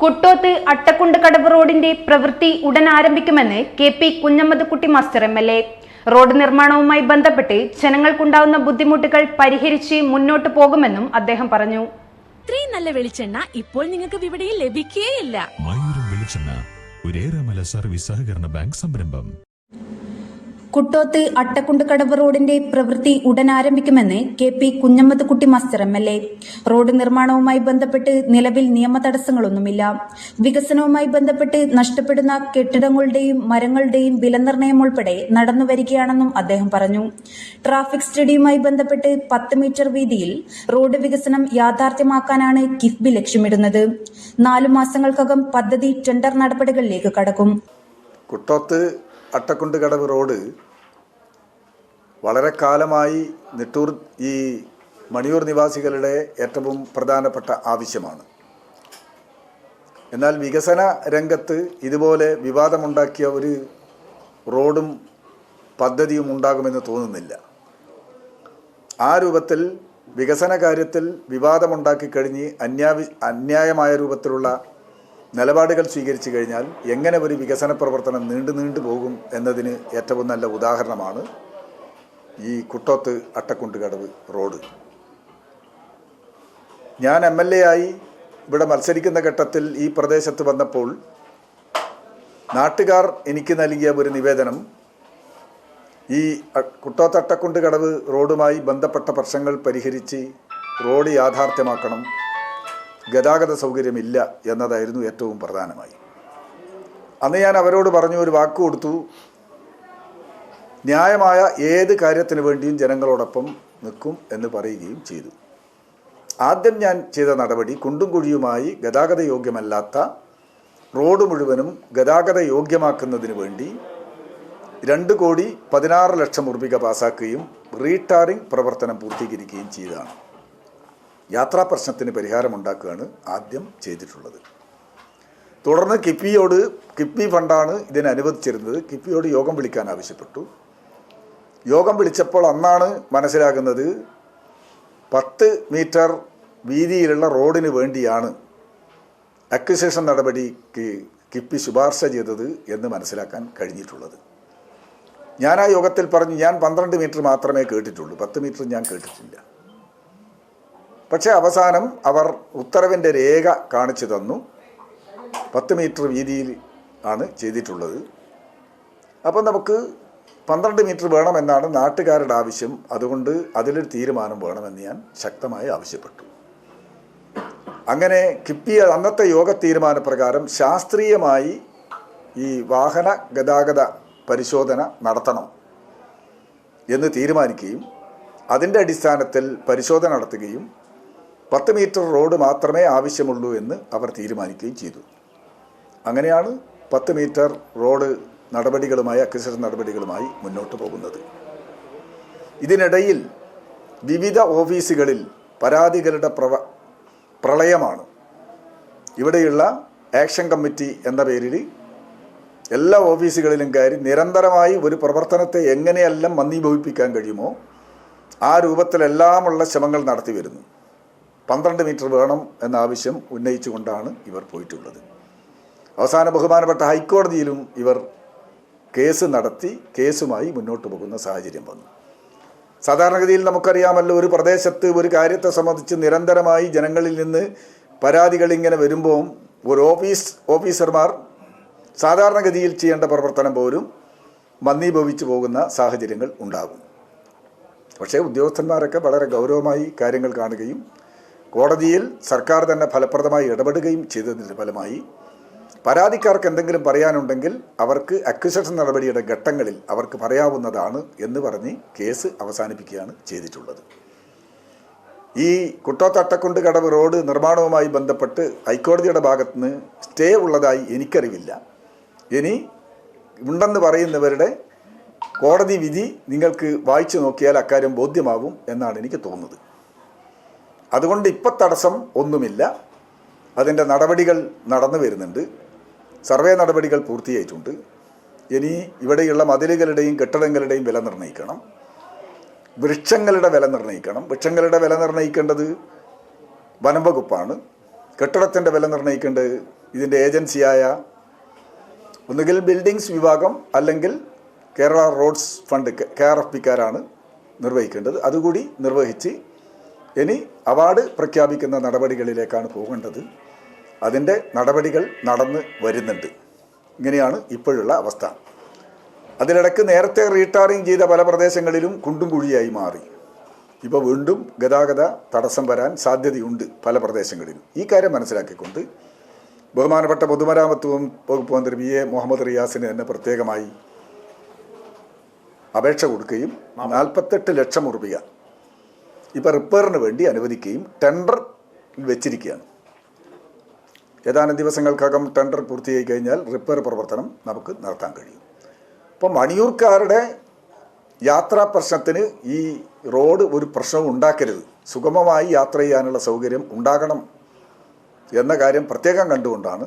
കുട്ടോത്ത് അട്ടക്കുണ്ട് കടവ് റോഡിന്റെ പ്രവൃത്തി ഉടൻ ആരംഭിക്കുമെന്ന് K P Kunhammadkutty master M L A. Road നിർമ്മാണവുമായി ബന്ധപ്പെട്ട് ജനങ്ങൾക്കുണ്ടാവുന്ന ബുദ്ധിമുട്ടുകൾ പരിഹരിച്ച് മുന്നോട്ട് പോകുമെന്നും അദ്ദേഹം പറഞ്ഞു. ഇത്രയും നല്ല വെളിച്ചെണ്ണ ഇപ്പോൾ നിങ്ങൾക്ക് വിപണിയിൽ ലഭിക്കുകയില്ല മയൂരം വെളിച്ചെണ്ണ ഒരേറെമല സർവീസ് സഹകരണ ബാങ്ക് സംരംഭം. കുട്ടോത്ത് അട്ടക്കുണ്ട് കടവ് റോഡിന്റെ പ്രവൃത്തി ഉടൻ ആരംഭിക്കുമെന്ന് K P Kunhammadkutty master M L A. Road നിർമ്മാണവുമായി ബന്ധപ്പെട്ട് നിലവിൽ നിയമ തടസ്സങ്ങളൊന്നുമില്ല. വികസനവുമായി ബന്ധപ്പെട്ട് നഷ്ടപ്പെടുന്ന കെട്ടിടങ്ങളുടെയും മരങ്ങളുടെയും വിലനിർണയം ഉൾപ്പെടെ നടന്നുവരികയാണെന്നും അദ്ദേഹം പറഞ്ഞു. ട്രാഫിക് സ്റ്റഡിയുമായി ബന്ധപ്പെട്ട് പത്ത് മീറ്റർ വീതിയിൽ റോഡ് വികസനം യാഥാർത്ഥ്യമാക്കാനാണ് കിഫ്ബി ലക്ഷ്യമിടുന്നത്. നാലു മാസങ്ങൾക്കകം പദ്ധതി ടെൻഡർ നടപടികളിലേക്ക് കടക്കും. അട്ടക്കുണ്ട് കടവ് റോഡ് വളരെ കാലമായി നിട്ടൂർ ഈ മണിയൂർ നിവാസികളുടെ ഏറ്റവും പ്രധാനപ്പെട്ട ആവശ്യമാണ്. എന്നാൽ വികസന രംഗത്ത് ഇതുപോലെ വിവാദമുണ്ടാക്കിയ ഒരു റോഡും പദ്ധതിയും ഉണ്ടാകുമെന്ന് തോന്നുന്നില്ല. ആ രൂപത്തിൽ വികസന കാര്യത്തിൽ വിവാദമുണ്ടാക്കി കഴിഞ്ഞ് അന്യാവി അന്യായമായ രൂപത്തിലുള്ള നിലപാടുകൾ സ്വീകരിച്ചു കഴിഞ്ഞാൽ എങ്ങനെ ഒരു വികസന പ്രവർത്തനം നീണ്ടു നീണ്ടു പോകും എന്നതിന് ഏറ്റവും നല്ല ഉദാഹരണമാണ് ഈ കുട്ടോത്ത് അട്ടക്കുണ്ട് കടവ് റോഡ്. ഞാൻ എം എൽ എ ആയി ഇവിടെ മത്സരിക്കുന്ന ഘട്ടത്തിൽ ഈ പ്രദേശത്ത് വന്നപ്പോൾ നാട്ടുകാർ എനിക്ക് നൽകിയ ഒരു നിവേദനം ഈ കുട്ടോത്തട്ടക്കുണ്ട് കുട്ടോത്ത് കടവ് റോഡുമായി ബന്ധപ്പെട്ട പ്രശ്നങ്ങൾ പരിഹരിച്ച് റോഡ് യാഥാർത്ഥ്യമാക്കണം ഗതാഗത സൗകര്യമില്ല എന്നതായിരുന്നു ഏറ്റവും പ്രധാനമായി. അന്ന് ഞാൻ അവരോട് പറഞ്ഞു ഒരു വാക്ക് കൊടുത്തു ന്യായമായ ഏത് കാര്യത്തിന് വേണ്ടിയും ജനങ്ങളോടൊപ്പം നിൽക്കും എന്ന് പറയുകയും ചെയ്തു. ആദ്യം ഞാൻ ചെയ്ത നടപടി കുണ്ടും കുഴിയുമായി ഗതാഗത യോഗ്യമല്ലാത്ത റോഡ് മുഴുവനും ഗതാഗത യോഗ്യമാക്കുന്നതിന് വേണ്ടി രണ്ട് കോടി പതിനാറ് ലക്ഷം ഉർപ്പിക പാസാക്കുകയും റീടാറിംഗ് പ്രവർത്തനം പൂർത്തീകരിക്കുകയും ചെയ്തതാണ്. യാത്രാ പ്രശ്നത്തിന് പരിഹാരമുണ്ടാക്കുകയാണ് ആദ്യം ചെയ്തിട്ടുള്ളത്. തുടർന്ന് കിഫ്ബിയോട് കിഫ്ബി ഫണ്ടാണ് ഇതിന് അനുവദിച്ചിരുന്നത് കിഫ്ബിയോട് യോഗം വിളിക്കാൻ ആവശ്യപ്പെട്ടു. യോഗം വിളിച്ചപ്പോൾ അന്നാണ് മനസ്സിലാകുന്നത് പത്ത് മീറ്റർ വീതിയിലുള്ള റോഡിന് വേണ്ടിയാണ് അക്വിസേഷൻ നടപടിക്ക് കിപ്പി ശുപാർശ ചെയ്തത് എന്ന് മനസ്സിലാക്കാൻ കഴിഞ്ഞിട്ടുള്ളത്. ഞാൻ ആ യോഗത്തിൽ പറഞ്ഞു ഞാൻ പന്ത്രണ്ട് മീറ്റർ മാത്രമേ കേട്ടിട്ടുള്ളൂ. പത്ത് മീറ്റർ ഞാൻ കേട്ടിട്ടില്ല. പക്ഷേ അവസാനം അവർ ഉത്തരവിന്റെ രേഖ കാണിച്ചു തന്നു. പത്ത് മീറ്റർ വീതിയിൽ ആണ് ചെയ്തിട്ടുള്ളത്. അപ്പം നമുക്ക് പന്ത്രണ്ട് മീറ്റർ വേണമെന്നാണ് നാട്ടുകാരുടെ ആവശ്യം. അതുകൊണ്ട് അതിലൊരു തീരുമാനം വേണമെന്ന് ഞാൻ ശക്തമായി ആവശ്യപ്പെട്ടു. അങ്ങനെ കിപ്പിയ അന്നത്തെ യോഗ തീരുമാനപ്രകാരം ശാസ്ത്രീയമായി ഈ വാഹന ഗതാഗത പരിശോധന നടത്തണം എന്ന് തീരുമാനിക്കുകയും അതിന്റെ അടിസ്ഥാനത്തിൽ പരിശോധന നടത്തുകയും പത്ത് മീറ്റർ റോഡ് മാത്രമേ ആവശ്യമുള്ളൂ എന്ന് അവർ തീരുമാനിക്കുകയും ചെയ്തു. അങ്ങനെയാണ് പത്ത് മീറ്റർ റോഡ് നടപടികളുമായി അക്വിസിഷൻ നടപടികളുമായി മുന്നോട്ട് പോകുന്നത്. ഇതിനിടയിൽ വിവിധ ഓഫീസുകളിൽ പരാതികളുടെ പ്രവ പ്രളയമാണ്. ഇവിടെയുള്ള ആക്ഷൻ കമ്മിറ്റി എന്ന പേരിൽ എല്ലാ ഓഫീസുകളിലും കയറി നിരന്തരമായി ഒരു പ്രവർത്തനത്തെ എങ്ങനെയെല്ലാം മന്ദീഭവിപ്പിക്കാൻ കഴിയുമോ ആ രൂപത്തിലെല്ലാമുള്ള ശ്രമങ്ങൾ നടത്തി വരുന്നു. പന്ത്രണ്ട് മീറ്റർ വേണം എന്ന ആവശ്യം ഉന്നയിച്ചുകൊണ്ടാണ് ഇവർ പോയിട്ടുള്ളത്. അവസാന ബഹുമാനപ്പെട്ട ഹൈക്കോടതിയിലും ഇവർ കേസ് നടത്തി കേസുമായി മുന്നോട്ട് പോകുന്ന സാഹചര്യം വന്നു. സാധാരണഗതിയിൽ നമുക്കറിയാമല്ലോ ഒരു പ്രദേശത്ത് ഒരു കാര്യത്തെ സംബന്ധിച്ച് നിരന്തരമായി ജനങ്ങളിൽ നിന്ന് പരാതികൾ ഇങ്ങനെ വരുമ്പോൾ ഒരു ഓഫീസ് ഓഫീസർമാർ സാധാരണഗതിയിൽ ചെയ്യേണ്ട പ്രവർത്തനം പോലും മന്ദീഭവിച്ചു പോകുന്ന സാഹചര്യങ്ങൾ ഉണ്ടാകും. പക്ഷേ ഉദ്യോഗസ്ഥന്മാരൊക്കെ വളരെ ഗൗരവമായി കാര്യങ്ങൾ കാണുകയും കോടതിയിൽ സർക്കാർ തന്നെ ഫലപ്രദമായി ഇടപെടുകയും ചെയ്തതിന്റെ ഫലമായി പരാതിക്കാർക്ക് എന്തെങ്കിലും പറയാനുണ്ടെങ്കിൽ അവർക്ക് അക്വിസേഷൻ നടപടിയുടെ ഘട്ടങ്ങളിൽ അവർക്ക് പറയാവുന്നതാണ് എന്ന് പറഞ്ഞ് കേസ് അവസാനിപ്പിക്കുകയാണ് ചെയ്തിട്ടുള്ളത്. ഈ കുട്ടോത്തട്ടക്കുണ്ട് കടവ് റോഡ് നിർമ്മാണവുമായി ബന്ധപ്പെട്ട് ഹൈക്കോടതിയുടെ ഭാഗത്തുനിന്ന് സ്റ്റേ ഉള്ളതായി എനിക്കറിവില്ല. ഇനി ഉണ്ടെന്ന് പറയുന്നവരുടെ കോടതി വിധി നിങ്ങൾക്ക് വായിച്ചു നോക്കിയാൽ അക്കാര്യം ബോധ്യമാവും എന്നാണ് എനിക്ക് തോന്നുന്നത്. അതുകൊണ്ട് ഇപ്പം തടസ്സം ഒന്നുമില്ല. അതിന്റെ നടപടികൾ നടന്നു വരുന്നുണ്ട്. സർവേ നടപടികൾ പൂർത്തിയായിട്ടുണ്ട്. ഇനി ഇവിടെയുള്ള മതിലുകളുടെയും കെട്ടിടങ്ങളുടെയും വില നിർണയിക്കണം. വൃക്ഷങ്ങളുടെ വില നിർണയിക്കണം. വൃക്ഷങ്ങളുടെ വില നിർണയിക്കേണ്ടത് വനം വകുപ്പാണ്. കെട്ടിടത്തിന്റെ വില നിർണയിക്കേണ്ടത് ഇതിന്റെ ഏജൻസിയായ ഒന്നുകിൽ ബിൽഡിങ്സ് വിഭാഗം അല്ലെങ്കിൽ Kerala roads fund K R F പിക്കാരാണ് നിർവഹിക്കേണ്ടത്. അതുകൂടി നിർവഹിച്ച് ഇനി അവാർഡ് പ്രഖ്യാപിക്കുന്ന നടപടികളിലേക്കാണ് പോകേണ്ടത്. അതിന്റെ നടപടികൾ നടന്ന് വരുന്നുണ്ട്. ഇങ്ങനെയാണ് ഇപ്പോഴുള്ള അവസ്ഥ. അതിനിടയ്ക്ക് നേരത്തെ റീടാറിങ് ചെയ്ത പല പ്രദേശങ്ങളിലും കുണ്ടും കുഴിയായി മാറി. ഇപ്പോൾ വീണ്ടും ഗതാഗത തടസ്സം വരാൻ സാധ്യതയുണ്ട് പല പ്രദേശങ്ങളിലും. ഈ കാര്യം മനസ്സിലാക്കിക്കൊണ്ട് ബഹുമാനപ്പെട്ട പൊതുമരാമത്ത് വകുപ്പ് മന്ത്രി വി എ മുഹമ്മദ് റിയാസിന് തന്നെ പ്രത്യേകമായി അപേക്ഷ കൊടുക്കുകയും നാൽപ്പത്തെട്ട് ലക്ഷം റുപ്യ ഇപ്പോൾ റിപ്പയറിന് വേണ്ടി അനുവദിക്കുകയും ടെൻഡർ വെച്ചിരിക്കുകയാണ്. ഏതാനും ദിവസങ്ങൾക്കകം ടെൻഡർ പൂർത്തിയായി കഴിഞ്ഞാൽ റിപ്പയർ പ്രവർത്തനം നമുക്ക് നടത്താൻ കഴിയും. അപ്പം മണിയൂർക്കാരുടെ യാത്രാ പ്രശ്നത്തിന് ഈ റോഡ് ഒരു പ്രശ്നവും ഉണ്ടാക്കരുത്. സുഗമമായി യാത്ര ചെയ്യാനുള്ള സൗകര്യം ഉണ്ടാകണം എന്ന കാര്യം പ്രത്യേകം കണ്ടുകൊണ്ടാണ്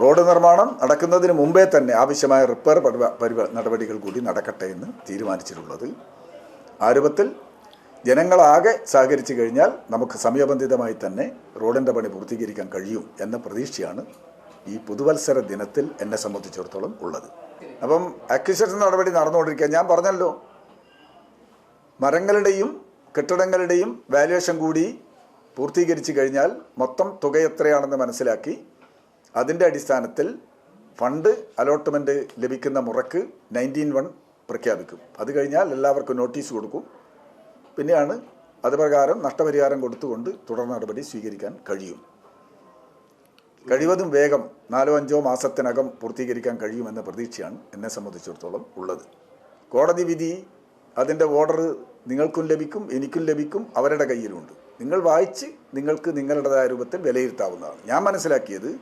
റോഡ് നിർമ്മാണം നടക്കുന്നതിന് മുമ്പേ തന്നെ ആവശ്യമായ റിപ്പയർ നടപടികൾ കൂടി നടക്കട്ടെ എന്ന് തീരുമാനിച്ചിട്ടുള്ളത്. ആ രൂപത്തിൽ ജനങ്ങളാകെ സഹകരിച്ചു കഴിഞ്ഞാൽ നമുക്ക് സമയബന്ധിതമായി തന്നെ റോഡിന്റെ പണി പൂർത്തീകരിക്കാൻ കഴിയും എന്ന പ്രതീക്ഷയാണ് ഈ പുതുവത്സര ദിനത്തിൽ എന്നെ സംബന്ധിച്ചിടത്തോളം ഉള്ളത്. അപ്പം അക്വിസിഷൻ നടപടി നടന്നുകൊണ്ടിരിക്കുക. ഞാൻ പറഞ്ഞല്ലോ. മരങ്ങളുടെയും കെട്ടിടങ്ങളുടെയും വാല്യുവേഷൻ കൂടി പൂർത്തീകരിച്ചു കഴിഞ്ഞാൽ മൊത്തം തുക എത്രയാണെന്ന് മനസ്സിലാക്കി അതിന്റെ അടിസ്ഥാനത്തിൽ ഫണ്ട് അലോട്ട്മെന്റ് ലഭിക്കുന്ന മുറക്ക് നയന്റീൻ വൺ പ്രഖ്യാപിക്കും. അത് കഴിഞ്ഞാൽ എല്ലാവർക്കും നോട്ടീസ് കൊടുക്കും. പിന്നെയാണ് അത് പ്രകാരം നഷ്ടപരിഹാരം കൊടുത്തുകൊണ്ട് തുടർ നടപടി സ്വീകരിക്കാൻ കഴിയും. കഴിവതും വേഗം നാലോ അഞ്ചോ മാസത്തിനകം പൂർത്തീകരിക്കാൻ കഴിയുമെന്ന പ്രതീക്ഷയാണ് എന്നെ സംബന്ധിച്ചിടത്തോളം ഉള്ളത്. കോടതി വിധി അതിന്റെ ഓർഡർ നിങ്ങൾക്കും ലഭിക്കും എനിക്കും ലഭിക്കും അവരുടെ കയ്യിലുണ്ട്. നിങ്ങൾ വായിച്ച് നിങ്ങൾക്ക് നിങ്ങളുടേതായ രൂപത്തിൽ വിലയിരുത്താവുന്നതാണ്. ഞാൻ മനസ്സിലാക്കിയത്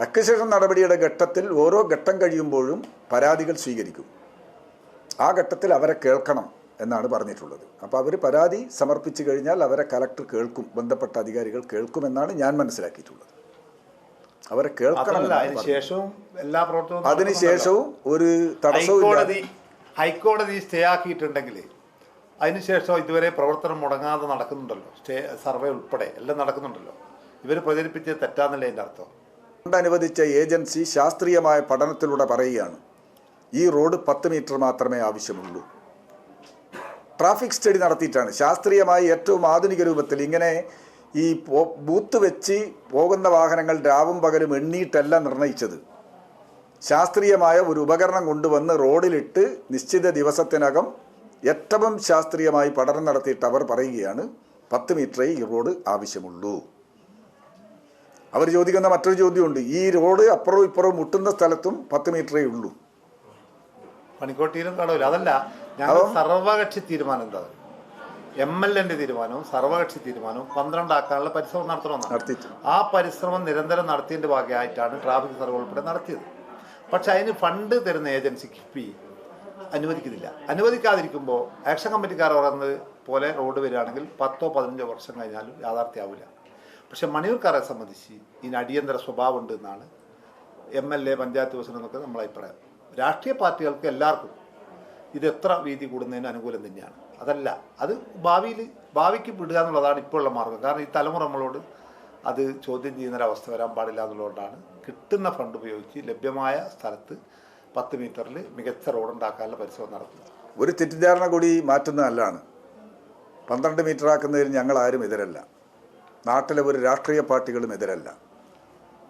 അക്വിസിഷൻ നടപടിയുടെ ഘട്ടത്തിൽ ഓരോ ഘട്ടം കഴിയുമ്പോഴും പരാതികൾ സ്വീകരിക്കും. ആ ഘട്ടത്തിൽ അവരെ കേൾക്കണം. എന്നാണ് പറഞ്ഞിട്ടുള്ളത്. അപ്പോൾ അവർ പരാതി സമർപ്പിച്ചു കഴിഞ്ഞാൽ അവരെ കലക്ടർ കേൾക്കും ബന്ധപ്പെട്ട അധികാരികൾ കേൾക്കുമെന്നാണ് ഞാൻ മനസ്സിലാക്കിയിട്ടുള്ളത്. അവരെ കേൾക്കണം അതിനുശേഷവും എല്ലാ പ്രവർത്തനവും അതിനുശേഷവും ഒരു തടസ്സവും ഹൈക്കോടതി സ്റ്റേ ആക്കിയിട്ടുണ്ടെങ്കിൽ അതിനുശേഷം ഇതുവരെ പ്രവർത്തനം മുടങ്ങാതെ നടക്കുന്നുണ്ടല്ലോ. സ്റ്റേ സർവേ ഉൾപ്പെടെ എല്ലാം നടക്കുന്നുണ്ടല്ലോ. ഇവർ പ്രചരിപ്പിച്ച തെറ്റാന്നല്ലേ എന്റെ അർത്ഥം? അനുവദിച്ച ഏജൻസി ശാസ്ത്രീയമായ പഠനത്തിലൂടെ പറയുകയാണ്. ഈ റോഡ് പത്ത് മീറ്റർ മാത്രമേ ആവശ്യമുള്ളൂ. ട്രാഫിക് സ്റ്റഡി നടത്തിയിട്ടാണ്. ശാസ്ത്രീയമായി ഏറ്റവും ആധുനിക രൂപത്തിൽ ഇങ്ങനെ ഈ ബൂത്ത് വെച്ച് പോകുന്ന വാഹനങ്ങൾ രാവും പകലും എണ്ണിയിട്ടല്ല നിർണയിച്ചത്. ശാസ്ത്രീയമായ ഒരു ഉപകരണം കൊണ്ടുവന്ന് റോഡിലിട്ട് നിശ്ചിത ദിവസത്തിനകം ഏറ്റവും ശാസ്ത്രീയമായി പഠനം നടത്തിയിട്ട് അവർ പറയുകയാണ് പത്ത് മീറ്ററേ ഈ റോഡ് ആവശ്യമുള്ളൂ. അവർ ചോദിക്കുന്ന മറ്റൊരു ചോദ്യമുണ്ട് ഈ റോഡ് അപ്പുറവും ഇപ്പുറവും മുട്ടുന്ന സ്ഥലത്തും പത്ത് മീറ്ററേ ഉള്ളൂ. പണിക്കോട്ടിയിലും കടവില്ല അതല്ല ഞങ്ങൾ സർവകക്ഷി തീരുമാനം എന്താ? എം എൽ എന്റെ തീരുമാനവും സർവകക്ഷി തീരുമാനവും പന്ത്രണ്ടാക്കാനുള്ള പരിശ്രമം നടത്തണമെന്നാണ് ആ പരിശ്രമം നിരന്തരം നടത്തിയതിന്റെ ഭാഗമായിട്ടാണ് ട്രാഫിക് സർവേ ഉൾപ്പെടെ നടത്തിയത്. പക്ഷെ അതിന് ഫണ്ട് തരുന്ന ഏജൻസി കിഫ്ബി അനുവദിക്കുന്നില്ല. അനുവദിക്കാതിരിക്കുമ്പോൾ ആക്ഷൻ കമ്മിറ്റിക്കാർ പറയുന്നത് പോലെ റോഡ് വരികയാണെങ്കിൽ പത്തോ പതിനഞ്ചോ വർഷം കഴിഞ്ഞാലും യാഥാർത്ഥ്യമാവില്ല പക്ഷെ മണിയൂർക്കാരെ സംബന്ധിച്ച് ഇതിന് അടിയന്തര സ്വഭാവം ഉണ്ട് എന്നാണ് M L A panchayat president എന്നൊക്കെ നമ്മളെ അഭിപ്രായം. രാഷ്ട്രീയ പാർട്ടികൾക്ക് എല്ലാവർക്കും ഇത് എത്ര വീതി കൂടുന്നതിന് അനുകൂലം തന്നെയാണ്. അതല്ല അത് ഭാവിയിൽ ഭാവിക്ക് വിടുക എന്നുള്ളതാണ് ഇപ്പോഴുള്ള മാർഗം. കാരണം ഈ തലമുറ നമ്മളോട് അത് ചോദ്യം ചെയ്യുന്നൊരവസ്ഥ വരാൻ പാടില്ല എന്നുള്ളതുകൊണ്ടാണ് കിട്ടുന്ന ഫണ്ട് ഉപയോഗിച്ച് ലഭ്യമായ സ്ഥലത്ത് പത്ത് മീറ്ററിൽ മികച്ച റോഡ് ഉണ്ടാക്കാനുള്ള പരിശ്രമം നടത്തുന്നത്. ഒരു തെറ്റിദ്ധാരണ കൂടി മാറ്റുന്നതല്ലാണ്. പന്ത്രണ്ട് മീറ്റർ ആക്കുന്നതിന് ഞങ്ങൾ ആരും എതിരല്ല. നാട്ടിലെ ഒരു രാഷ്ട്രീയ പാർട്ടികളും എതിരല്ല.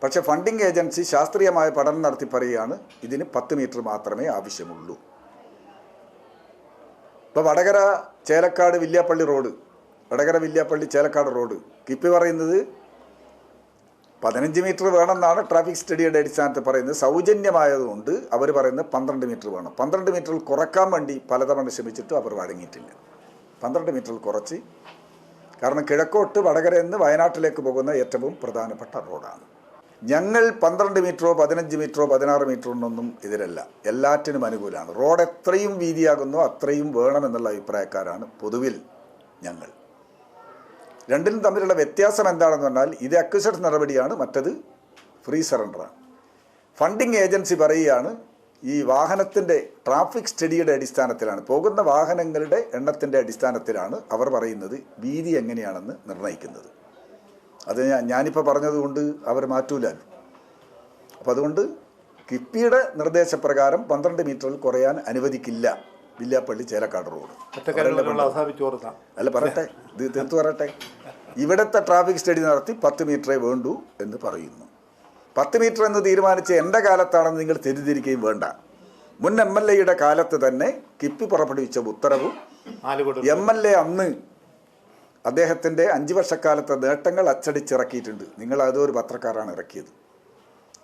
പക്ഷേ ഫണ്ടിംഗ് ഏജൻസി ശാസ്ത്രീയമായ പഠനം നടത്തി പറയുകയാണ് ഇതിന് പത്ത് മീറ്റർ മാത്രമേ ആവശ്യമുള്ളൂ. ഇപ്പോൾ വടകര ചേലക്കാട് വില്യാപ്പള്ളി റോഡ്. വടകര വില്യാപ്പള്ളി ചേലക്കാട് റോഡ്. കിപ്പി പറയുന്നത് പതിനഞ്ച് മീറ്റർ വേണമെന്നാണ് ട്രാഫിക് സ്റ്റഡിയുടെ അടിസ്ഥാനത്തിൽ പറയുന്നത്. സൗജന്യമായതുകൊണ്ട് അവർ പറയുന്നത് പന്ത്രണ്ട് മീറ്റർ വേണം. പന്ത്രണ്ട് മീറ്ററിൽ കുറയ്ക്കാൻ വേണ്ടി പലതവണ ശ്രമിച്ചിട്ടും അവർ വഴങ്ങിയിട്ടില്ല. പന്ത്രണ്ട് മീറ്ററിൽ കുറച്ച്. കാരണം കിഴക്കോട്ട് വടകരയിൽ നിന്ന് വയനാട്ടിലേക്ക് പോകുന്ന ഏറ്റവും പ്രധാനപ്പെട്ട റോഡാണ്. ഞങ്ങൾ പന്ത്രണ്ട് മീറ്ററോ പതിനഞ്ച് മീറ്ററോ പതിനാറ് മീറ്ററിനൊന്നും എതിരല്ല എല്ലാറ്റിനും അനുകൂലമാണ്. റോഡ് എത്രയും വീതിയാകുന്നു അത്രയും വേണമെന്നുള്ള അഭിപ്രായക്കാരാണ് പൊതുവിൽ ഞങ്ങൾ. രണ്ടിനും തമ്മിലുള്ള വ്യത്യാസം എന്താണെന്ന് പറഞ്ഞാൽ ഇത് അക്വിസറ്റ് നടപടിയാണ് മറ്റത് ഫ്രീ സറണ്ടറാണ് ഫണ്ടിങ് ഏജൻസി പറയുകയാണ് ഈ വാഹനത്തിന്റെ ട്രാഫിക് സ്റ്റഡിയുടെ അടിസ്ഥാനത്തിലാണ് പോകുന്ന വാഹനങ്ങളുടെ എണ്ണത്തിന്റെ അടിസ്ഥാനത്തിലാണ് അവർ പറയുന്നത് വീതി എങ്ങനെയാണെന്ന് നിർണയിക്കുന്നത്. അത് ഞാൻ ഞാനിപ്പോൾ പറഞ്ഞതുകൊണ്ട് അവർ മാറ്റൂലല്ലോ അപ്പം അതുകൊണ്ട് കിപ്പിയുടെ നിർദ്ദേശപ്രകാരം പന്ത്രണ്ട് മീറ്ററിൽ കുറയാൻ അനുവദിക്കില്ല. വില്ലാപ്പള്ളി ചേലക്കാട് റോഡ്. അല്ല പറയട്ടെ. ഇത് തീർത്തു പറയട്ടെ? ഇവിടുത്തെ ട്രാഫിക് സ്റ്റഡി നടത്തി പത്ത് മീറ്ററേ വേണ്ടു എന്ന് പറയുന്നു. പത്ത് മീറ്റർ എന്ന് തീരുമാനിച്ച് എന്റെ കാലത്താണെന്ന് നിങ്ങൾ തെറ്റിദ്ധരിക്കുകയും വേണ്ട. മുൻ എം എൽ എയുടെ കാലത്ത് തന്നെ കിപ്പി പുറപ്പെടുവിച്ച ഉത്തരവ് എം എൽ എ അന്ന് അദ്ദേഹത്തിന്റെ അഞ്ച് വർഷക്കാലത്തെ നേട്ടങ്ങൾ അച്ചടിച്ചിറക്കിയിട്ടുണ്ട്. നിങ്ങൾ അതൊരു പത്രക്കാരാണ് ഇറക്കിയത്.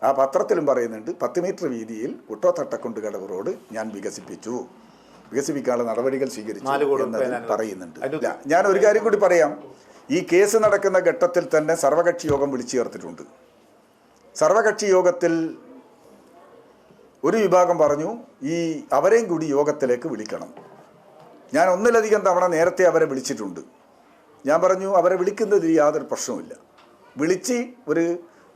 ആ പത്രത്തിലും പറയുന്നുണ്ട് പത്ത് മീറ്റർ വീതിയിൽ കുട്ടോത്തട്ടക്കുണ്ട് കടവ് റോഡ് ഞാൻ വികസിപ്പിച്ചു. വികസിപ്പിക്കാനുള്ള നടപടികൾ സ്വീകരിച്ചു നാല് എന്നത് പറയുന്നുണ്ട്. ഞാൻ ഒരു കാര്യം കൂടി പറയാം. ഈ കേസ് നടക്കുന്ന ഘട്ടത്തിൽ തന്നെ സർവകക്ഷി യോഗം വിളിച്ചു ചേർത്തിട്ടുണ്ട്. സർവകക്ഷി യോഗത്തിൽ ഒരു വിഭാഗം പറഞ്ഞു ഈ അവരെയും കൂടി യോഗത്തിലേക്ക് വിളിക്കണം. ഞാൻ ഒന്നിലധികം തവണ നേരത്തെ അവരെ വിളിച്ചിട്ടുണ്ട്. ഞാൻ പറഞ്ഞു അവരെ വിളിക്കുന്നതിൽ യാതൊരു പ്രശ്നവുമില്ല. വിളിച്ച് ഒരു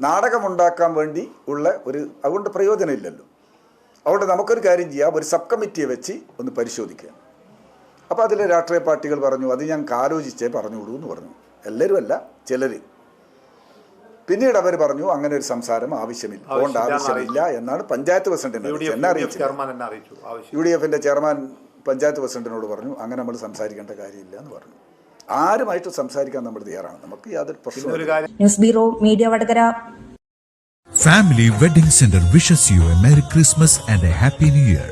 നാടകമുണ്ടാക്കാൻ വേണ്ടി ഉള്ള ഒരു അതുകൊണ്ട് പ്രയോജനമില്ലല്ലോ. അതുകൊണ്ട് നമുക്കൊരു കാര്യം ചെയ്യാം ഒരു സബ് കമ്മിറ്റിയെ വെച്ച് ഒന്ന് പരിശോധിക്കുക അപ്പോൾ അതിലെ രാഷ്ട്രീയ പാർട്ടികൾ പറഞ്ഞു അത് ഞങ്ങൾക്ക് ആലോചിച്ചേ പറഞ്ഞുവിടൂ എന്ന് പറഞ്ഞു. എല്ലാവരും അല്ല ചിലർ പിന്നീട് അവർ പറഞ്ഞു അങ്ങനെ ഒരു സംസാരം ആവശ്യമില്ല. അതുകൊണ്ട് ആവശ്യമില്ല എന്നാണ് പഞ്ചായത്ത് പ്രസിഡന്റിനെ യു ഡി എഫിന്റെ ചെയർമാൻ പഞ്ചായത്ത് പ്രസിഡന്റിനോട് പറഞ്ഞു അങ്ങനെ നമ്മൾ സംസാരിക്കേണ്ട കാര്യമില്ല എന്ന് പറഞ്ഞു. ആരുമായിട്ടും സംസാരിക്കാൻ നമ്മൾ തയ്യാറാണ്. നമുക്ക് യാതൊരു പ്രശ്നവും family wedding centre wishes you a merry Christmas and a happy new year